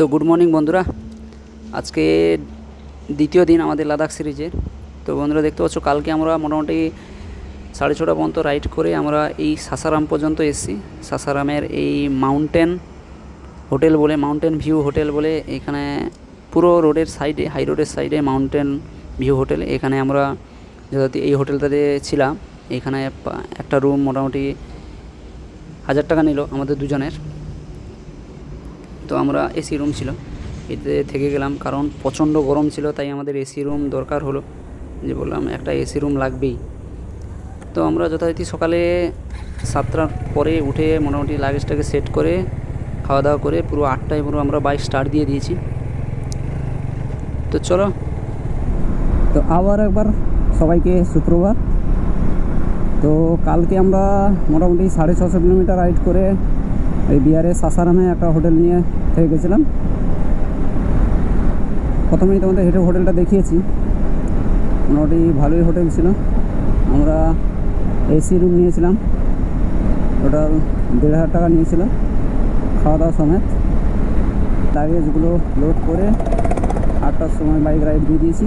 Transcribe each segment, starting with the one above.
তো good morning বন্ধুরা। আজকে দ্বিতীয় দিন আমাদের লাদাখ সিরিজের তো বন্ধুরা দেখতে পাচ্ছ, কালকে আমরা মোটামুটি সাড়ে ছটা পর্যন্ত রাইড করে আমরা এই সাসারাম পর্যন্ত এসেছি। সাসারামের এই মাউন্টেন হোটেল বলে মাউন্টেন ভিউ হোটেল বলে, এখানে পুরো রোডের সাইডে হাই রোডের সাইডে মাউন্টেন ভিউ হোটেল এখানে আমরা যথারীতি এই হোটেলটাতে ছিলাম। এখানে একটা রুম মোটামুটি হাজার টাকা নিল আমাদের দুজনের। তো আমরা এসি রুম ছিল। এতে থেকে গেলাম কারণ প্রচণ্ড গরম ছিল, তাই আমাদের এসি রুম দরকার হলো। যে বললাম, একটা এসি রুম লাগবেই। তো আমরা যথারীতি সকালে সাতটার পরে উঠে মোটামুটি লাগেজটাকে সেট করে খাওয়া দাওয়া করে পুরো আটটায় পুরো আমরা বাইক স্টার্ট দিয়ে দিয়েছি। তো চলো। তো আবার একবার সবাইকে সুপ্রভাত। তো কালকে আমরা মোটামুটি সাড়ে ছশো কিলোমিটার রাইড করে ওই বিহারের সাসারামে একটা হোটেল নিয়ে থেকে গেছিলাম। প্রথমেই তোমাদের হেঁটে হোটেলটা দেখিয়েছি। মোটামুটি ভালোই হোটেল ছিল। আমরা এসি রুম নিয়েছিলাম। টোটাল দেড় হাজার টাকা নিয়েছিল। খাওয়া দাওয়া সমেত। লাগেজগুলো লোড করে আটটার সময় বাইক রাইড দিয়ে দিয়েছি।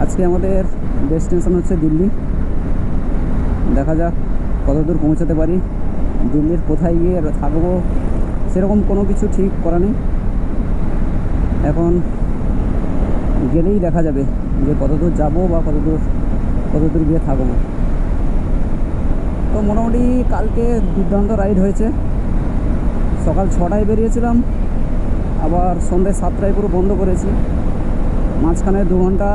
আজকে আমাদের ডেস্টিনেশন হচ্ছে দিল্লি। দেখা যাক কত দূর পৌঁছাতে পারি। দিল্লির কোথায় গিয়ে থাকব সেরকম কোনো কিছু ঠিক করা নেই। এখন গেলেই দেখা যাবে যে কত দূর যাব বা কত দূর কত দূর গিয়ে থাকব। তো মোটামুটি কালকে দুর্দান্ত রাইড হয়েছে। সকাল ছটায় বেরিয়েছিলাম, আবার সন্ধ্যে সাতটায় পুরো বন্ধ করেছি। মাঝখানে দু ঘণ্টা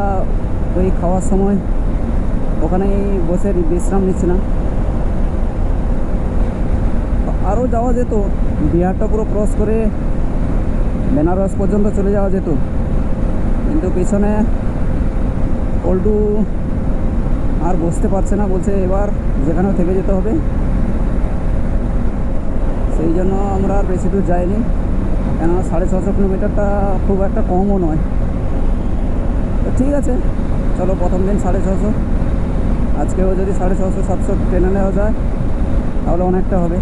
ওই খাওয়ার সময় ওখানেই বসে বিশ্রাম নিচ্ছিলাম। আরও যাওয়া যেত। বিহারটা পুরো ক্রস করে বেনারস পর্যন্ত চলে যাওয়া যেত। কিন্তু পিছনে পল্টু আর বসতে পারছে না, বলছে এবার যেখানেও থেকে যেতে হবে। সেই জন্য আমরা আর বেশি দূর যাইনি। কেননা সাড়ে ছশো কিলোমিটারটা খুব একটা কমও নয়। তো ঠিক আছে, চলো প্রথম দিন সাড়ে ছশো। আজকেও যদি সাড়ে ছশো সাতশো ট্রেনে নেওয়া যায়, তাহলে অনেকটা হবে।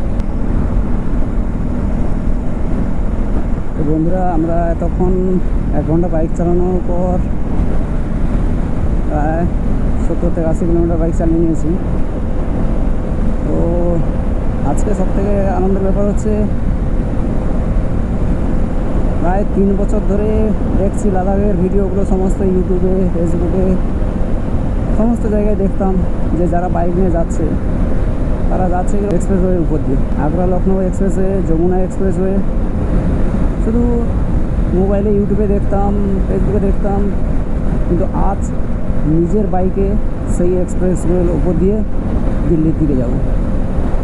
বন্ধুরা, আমরা এতক্ষণ এক ঘণ্টা বাইক চালানোর পর প্রায় সত্তর থেকে আশি কিলোমিটার বাইক চালিয়ে নিয়েছি। তো আজকে সবথেকে আনন্দের ব্যাপার হচ্ছে প্রায় তিন বছর ধরে দেখছি লাদাখের ভিডিওগুলো সমস্ত ইউটিউবে, ফেসবুকে, সমস্ত জায়গায় দেখতাম যে যারা বাইক নিয়ে যাচ্ছে, তারা যাচ্ছে এক্সপ্রেসওয়ের উপর দিয়ে। আগ্রা লখনৌ এক্সপ্রেসওয়ে, যমুনা এক্সপ্রেসওয়ে শুধু মোবাইলে, ইউটিউবে দেখতাম, ফেসবুকে দেখতাম, কিন্তু আজ নিজের বাইকে সেই এক্সপ্রেসওয়ের উপর দিয়ে দিল্লির দিকে যাব।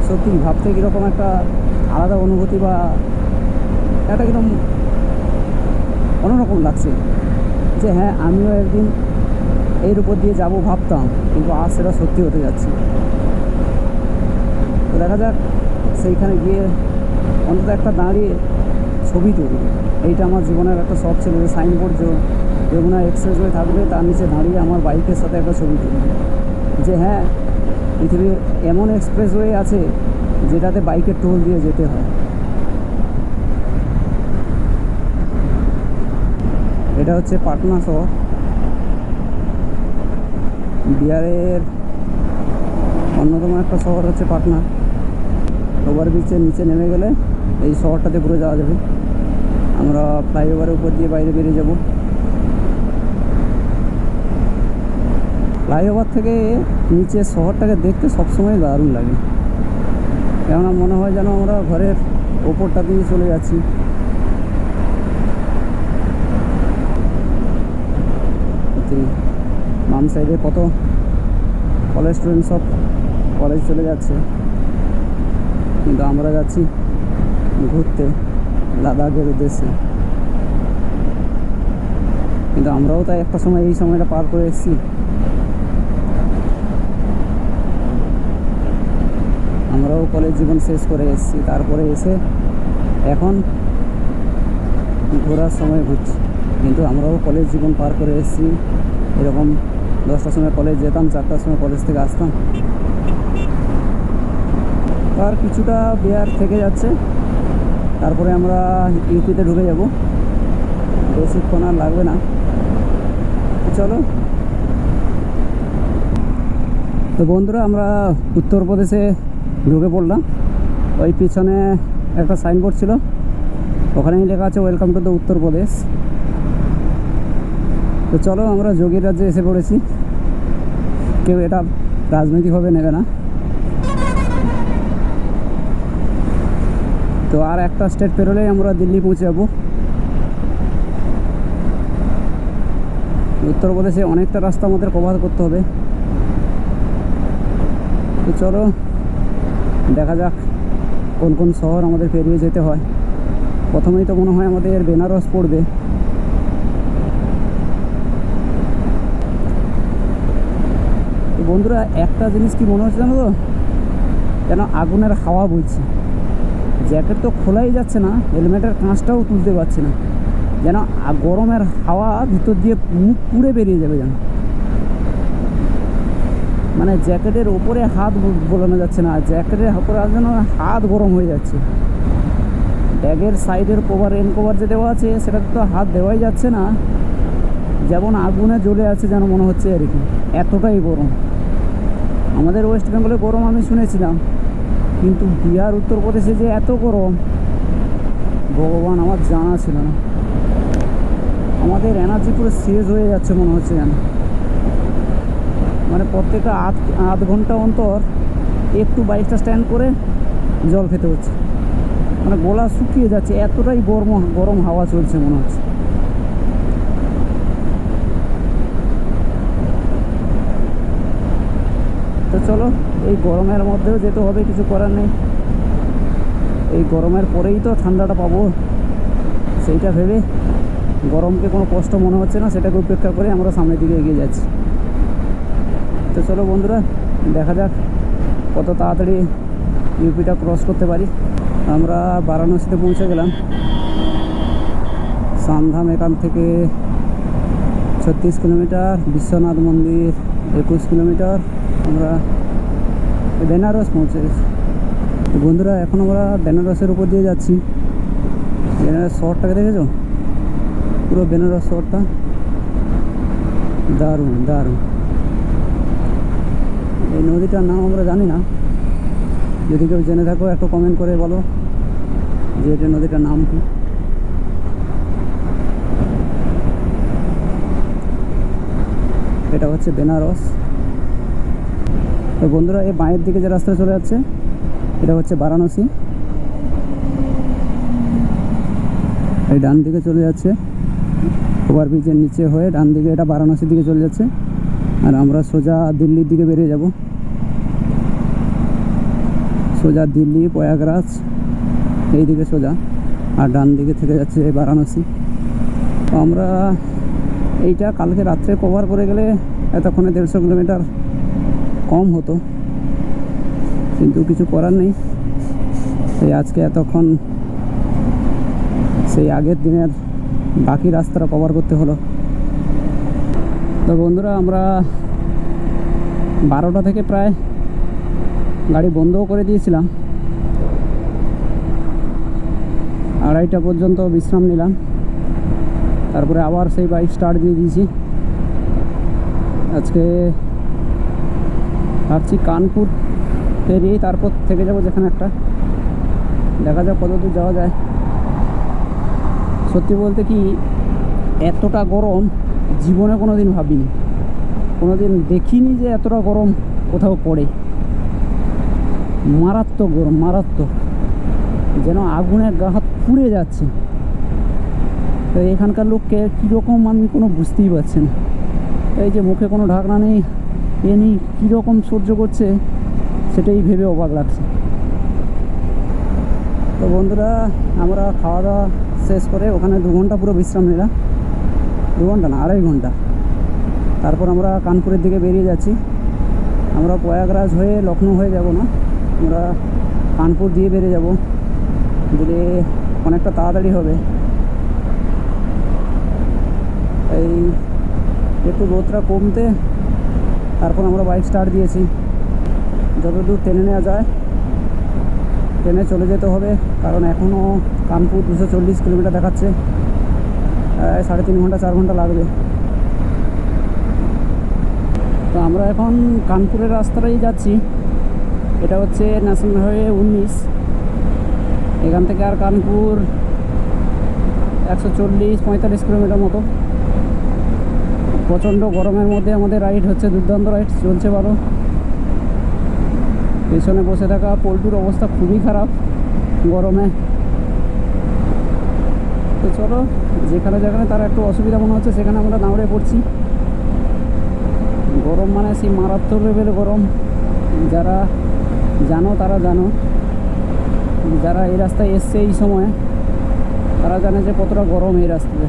সত্যি ভাবতে কীরকম একটা আলাদা অনুভূতি বা একটা কীরকম অন্যরকম লাগছে? যে হ্যাঁ আমিও একদিন এর উপর দিয়ে যাব ভাবতাম, কিন্তু আজ সেটা সত্যি হতে যাচ্ছে। তো দেখা যাক, সেইখানে গিয়ে অন্তত একটা দাঁড়িয়ে ছবি তুলি এইটা আমার জীবনের একটা শখ ছিল যে সাইনবোর্ড যে যমুনা এক্সপ্রেসওয়ে থাকবে, তার নিচে দাঁড়িয়ে আমার বাইকের সাথে একটা ছবি তুলি যে হ্যাঁ পৃথিবীর এমন এক্সপ্রেসওয়ে আছে যেটাতে বাইকের টোল দিয়ে যেতে হয়। এটা হচ্ছে পাটনা শহর। বিহারের অন্যতম একটা শহর হচ্ছে পাটনা। ওভার ব্রিজের নিচে নেমে গেলে এই শহরটাতে ঘুরে যাওয়া যাবে। আমরা ফ্লাইওভারের উপর দিয়ে বাইরে বেরিয়ে যাব। ফ্লাইওভার থেকে নিচে শহরটাকে দেখতে সবসময় দারুণ লাগে। কেননা মনে হয় যেন আমরা ঘরের ওপরটা দিয়ে চলে যাচ্ছি। বাম সাইডে কত কলেজ স্টুডেন্ট সব কলেজ চলে যাচ্ছে। কিন্তু আমরা যাচ্ছি ঘুরতে। লাদাখের উদ্দেশ্যে কিন্তু আমরাও তাই একটা সময় এই সময়টা পার করে এসেছি। আমরাও কলেজ জীবন শেষ করে এসেছি। তারপরে এসে এখন ঘোরার সময় ঘুরছি কিন্তু আমরাও কলেজ জীবন পার করে এসেছি। এরকম দশটার সময় কলেজ যেতাম, চারটার সময় কলেজ থেকে আসতাম। তার কিছুটা বিহার থেকে যাচ্ছে। তারপরে আমরা ইউপিতে ঢুকে যাব। বেশিক্ষণ আর লাগবে না। চলো। তো বন্ধুরা, আমরা উত্তরপ্রদেশে ঢুকে পড়লাম। ওই পিছনে একটা সাইনবোর্ড ছিল। ওখানেই লেখা আছে ওয়েলকাম টু দ্য উত্তরপ্রদেশ. তো চলো, আমরা যোগীর রাজ্যে এসে পড়েছি। কেউ এটা রাজনৈতিকভাবে নেবে না। তো আর একটা স্টেট পেরোলেই আমরা দিল্লি পৌঁছে যাব উত্তরপ্রদেশে অনেকটা রাস্তা আমাদের কভার করতে হবে। তো চলো, দেখা যাক কোন কোন শহর আমাদের পেরিয়ে যেতে হয়। প্রথমেই তো মনে হয় আমাদের বেনারস পড়বে। বন্ধুরা, একটা জিনিস কি মনে হচ্ছে জানো তো? যেন আগুনের হাওয়া বইছে। জ্যাকেট তো খোলাই যাচ্ছে না, হেলমেটের কাঁচটাও তুলতে পারছে না। যেন গরমের হাওয়া ভিতর দিয়ে মুখ পুড়ে বেরিয়ে যাবে যেন। মানে জ্যাকেটের ওপরে হাত বোলানো যাচ্ছে না, জ্যাকেটের ওপরে যেন হাত গরম হয়ে যাচ্ছে। ব্যাগের সাইডের কভার রেন কভার যে দেওয়া আছে সেটাতে তো হাত দেওয়াই যাচ্ছে না। যেমন আগুনে জ্বলে আছে যেন মনে হচ্ছে আর কি এতটাই গরম। আমাদের ওয়েস্ট বেঙ্গলে গরম আমি শুনেছিলাম। কিন্তু বিহার উত্তরপ্রদেশে যে এত গরম, ভগবান, আমার জানা ছিল না। আমাদের এনার্জি পুরো শেষ হয়ে যাচ্ছে মনে হচ্ছে যেন। মানে প্রত্যেকটা আধ আধ ঘণ্টা অন্তর একটু বাইকটা স্ট্যান্ড করে জল খেতে হচ্ছে। মানে গলা শুকিয়ে যাচ্ছে, এতটাই গরম গরম হাওয়া চলছে মনে হচ্ছে। তো চলো এই গরমের মধ্যেও যেতে হবে, কিছু করার নেই। এই গরমের পরেই তো ঠান্ডাটা পাবো। সেইটা ভেবে গরমকে কোনো কষ্ট মনে হচ্ছে না, সেটাকে উপেক্ষা করে আমরা সামনের দিকে এগিয়ে যাচ্ছি। তো চলো বন্ধুরা, দেখা যাক কত তাড়াতাড়ি ইউপিটা ক্রস করতে পারি। আমরা বারাণসীতে পৌঁছে গেলাম। সান্ধাম এখান থেকে ছত্রিশ কিলোমিটার, বিশ্বনাথ মন্দির একুশ কিলোমিটার। আমরা বেনারস পৌঁছে গেছি তো বন্ধুরা, এখন আমরা বেনারসের উপর দিয়ে যাচ্ছি। বেনারস শহরটাকে দেখেছ? পুরো বেনারস শহরটা। দারুণ দারুণ। এই নদীটার নাম আমরা জানি না। যদি কেউ জেনে থাকো, একটু কমেন্ট করে বলো যে এটা নদীটার নাম কি। এটা হচ্ছে বেনারস। তো বন্ধুরা, এই বাঁয়ের দিকে যে রাস্তা চলে যাচ্ছে, এটা হচ্ছে বারাণসী। এই ডান দিকে চলে যাচ্ছে ওভার ব্রিজের নিচে হয়ে, ডান দিকে এটা বারাণসীর দিকে চলে যাচ্ছে। আর আমরা সোজা দিল্লির দিকে বেরিয়ে যাব। সোজা দিল্লি, প্রয়াগরাজ এই দিকে সোজা। আর ডান দিকে থেকে যাচ্ছে বারাণসী। আমরা এইটা কালকে রাত্রে কভার করে গেলে এতক্ষণে দেড়শো কিলোমিটার কম হতো। কিন্তু কিছু করার নেই। সেই আজকে এতক্ষণ সেই আগের দিনের বাকি রাস্তাটা কভার করতে হলো। তো বন্ধুরা, আমরা বারোটা থেকে প্রায় গাড়ি বন্ধও করে দিয়েছিলাম। আড়াইটা পর্যন্ত বিশ্রাম নিলাম। তারপরে আবার সেই বাইক স্টার্ট দিয়ে দিয়েছি। আজকে ভাবছি কানপুর পেরিয়েই তারপর থেকে যাব যেখানে একটা। দেখা যাক কত দূর যাওয়া যায়। সত্যি বলতে কি, এতটা গরম জীবনে কোনো দিন ভাবিনি। কোনো দিন দেখিনি যে এতটা গরম কোথাও পড়ে। মারাত্মক গরম, মারাত্মক। যেন আগুনের গা হাত পুড়ে যাচ্ছে। তো এখানকার লোককে কীরকম আমি কোনো বুঝতেই পারছি না। এই যে মুখে কোনো ঢাকনা নেই। এ নেই কীরকম সহ্য করছে, সেটাই ভেবে অবাক লাগছে। তো বন্ধুরা, আমরা খাওয়া দাওয়া শেষ করে ওখানে দু ঘণ্টা পুরো বিশ্রাম নিলাম। দু ঘণ্টা না, আড়াই ঘণ্টা। তারপর আমরা কানপুরের দিকে বেরিয়ে যাচ্ছি। আমরা প্রয়াগরাজ হয়ে লখনৌ হয়ে যাব না, আমরা কানপুর দিয়ে বেরিয়ে যাব। দিলে অনেকটা তাড়াতাড়ি হবে। এই একটু রোদটা কমতে তারপর আমরা বাইক স্টার্ট দিয়েছি। যতদূর টেনে নেওয়া যায় ট্রেনে চলে যেতে হবে, কারণ এখনও কানপুর দুশো চল্লিশ কিলোমিটার দেখাচ্ছে। সাড়ে তিন ঘণ্টা, চার ঘণ্টা লাগবে। তো আমরা এখন কানপুরের রাস্তাটাই যাচ্ছি। এটা হচ্ছে ন্যাশনাল হাইওয়ে উনিশ। এখান থেকে আর কানপুর একশো চল্লিশ, পঁয়তাল্লিশ কিলোমিটার মতো। প্রচণ্ড গরমের মধ্যে আমাদের রাইড হচ্ছে, দুর্দান্ত রাইড চলছে ভালো পেছনে বসে থাকা পোলট্রির অবস্থা খুবই খারাপ গরমে। তো চলো, যেখানে যেখানে তার একটু অসুবিধা মনে হচ্ছে, সেখানে আমরা দাঁড়িয়ে পড়ছি। গরম মানে সেই মারাত্মক লেভেল গরম। যারা জানো, তারা জানো। যারা এই রাস্তায় এসছে এই সময়ে, তারা জানে যে কতটা গরম এই রাস্তাতে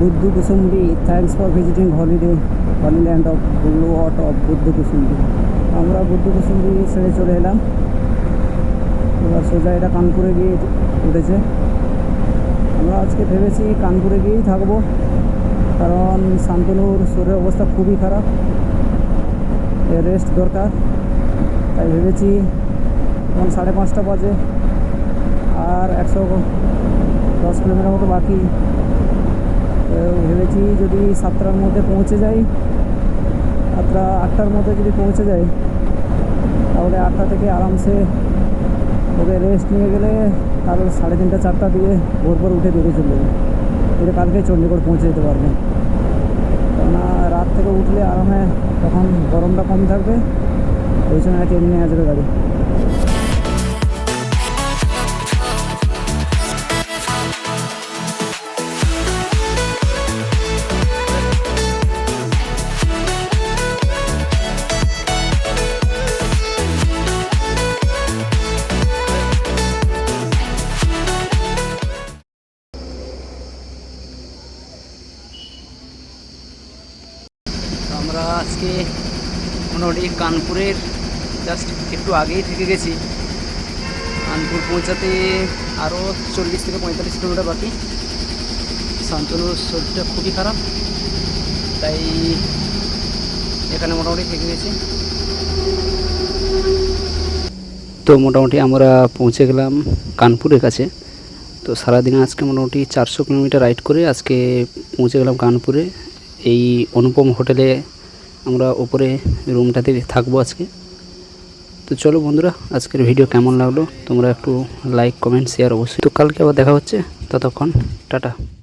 Buddha Kusumbi thanks for visiting holiday holyland of ব্লুয়াট of Buddha Kusumbi আমরা বুদ্ধ কুসুম্বি ছেড়ে চলে এলাম। এবার সোজা এটা কানপুরে গিয়ে উঠেছে। আমরা আজকে ভেবেছি কানপুরে গিয়েই থাকব, কারণ শান্তনুর শরীরের অবস্থা খুবই খারাপ। রেস্ট দরকার। তাই ভেবেছি এখন সাড়ে পাঁচটা বাজে, আর একশো দশ কিলোমিটার মতো বাকি। ভেবেছি যদি সাতটার মধ্যে পৌঁছে যাই, সাতটা আটটার মধ্যে যদি পৌঁছে যাই, তাহলে আটটা থেকে আরামসে ওকে রেস্ট নিয়ে গেলে তাহলে সাড়ে তিনটা, চারটা দিয়ে ভোর ভোর উঠে বেরিয়ে চলে যাবে। এটা কালকে চণ্ডীগড় পৌঁছে যেতে পারবে। কেননা রাত থেকে উঠলে আরামে তখন গরমটা কম থাকবে, ওই সময় ট্রেন নিয়ে আসবে গাড়ি। আমরা আজকে মোটামুটি কানপুরের জাস্ট একটু আগেই থেকে গেছি। কানপুর পৌঁছাতে আরও চল্লিশ থেকে পঁয়তাল্লিশ কিলোমিটার বাকি। শান্তনুর শরীরটা খুবই খারাপ, তাই এখানে মোটামুটি থেকে গেছি। তো মোটামুটি আমরা পৌঁছে গেলাম কানপুরের কাছে। তো সারাদিনে আজকে মোটামুটি চারশো কিলোমিটার রাইড করে আজকে পৌঁছে গেলাম কানপুরে। এই অনুপম হোটেলে আমরা ওপরে রুমটাতে থাকব আজকে। তো চলো বন্ধুরা, আজকের ভিডিও কেমন লাগল? তোমরা একটু লাইক কমেন্ট শেয়ার অবশ্যই। তো কালকে আবার দেখা হচ্ছে। ততক্ষণ, টাটা।